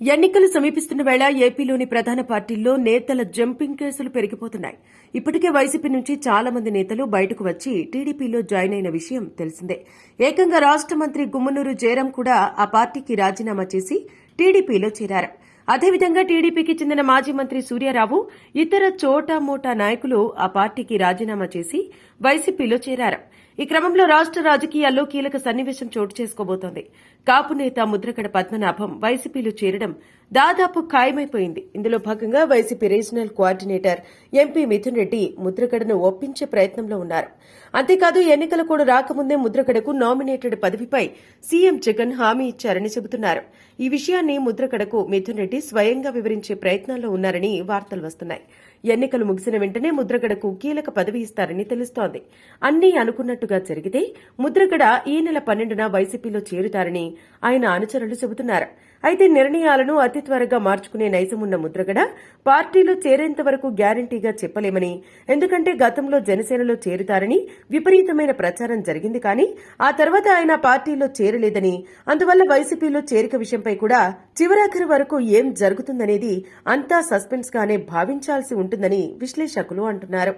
ఎన్నికలు సమీపిస్తున్న వేళ ఏపీలోని ప్రధాన పార్టీల్లో నేతల జంపింగ్ కేసులు పెరిగిపోతున్నాయి. ఇప్పటికే వైసీపీ నుంచి చాలా మంది నేతలు బయటకు వచ్చి టీడీపీలో జాయిన్ అయిన విషయం తెలిసిందే. ఏకంగా రాష్ట మంత్రి గుమ్మనూరు జయరాం కూడా ఆ పార్టీకి రాజీనామా చేసి టీడీపీలో చేరారు. అదేవిధంగా టీడీపీకి చెందిన మాజీ మంత్రి సూర్యారావు ఇతర చోటా మోటా నాయకులు ఆ పార్టీకి రాజీనామా చేసి వైసీపీలో చేరారు. ఈ క్రమంలో రాష్ట రాజకీయాల్లో కీలక సన్నివేశం చోటు చేసుకోబోతోంది. కాపు నేత ముద్రగడ పద్మనాభం వైసీపీలో చేరడం దాదాపు ఖాయమైపోయింది. ఇందులో భాగంగా YCP regional coordinator MP Mithun Reddy ముద్రగడను ఒప్పించే ప్రయత్నంలో ఉన్నారు. అంతేకాదు ఎన్నికలు కూడా రాకముందే ముద్రగడకు నామినేటెడ్ పదవిపై సీఎం జగన్ హామీ ఇచ్చారని చెబుతున్నారు. ఈ విషయాన్ని ముద్రగడకు మిథున్ రెడ్డి స్వయంగా వివరించే ప్రయత్నాల్లో ఉన్నారని వార్తలు వస్తున్నాయి. ఎన్నికలు ముగిసిన వెంటనే ముద్రగడకు కీలక పదవి ఇస్తారని తెలుస్తోంది. అన్నీ అనుకున్నట్టుగా జరిగితే ముద్రగడ ఈ నెల పన్నెండున వైసీపీలో చేరుతారని ఆయన అనుచరులు చెబుతున్నారు. అయితే నిర్ణయాలను అతి త్వరగా మార్చుకునే నైజమున్న ముద్రగడ పార్టీలో చేరేంత వరకు గ్యారంటీగా చెప్పలేమని ఎందుకంటే గతంలో జనసేనలో చేరుతారని విపరీతమైన ప్రచారం జరిగింది కానీ ఆ తర్వాత ఆయన పార్టీలో చేరలేదని అందువల్ల వైసీపీలో చేరిక విషయంపై కూడా చివరాఖరి వరకు ఏం జరుగుతుందనేది అంతా సస్పెన్స్ గానే భావించాల్సి ఉంటుందని విశ్లేషకులు అంటున్నారు.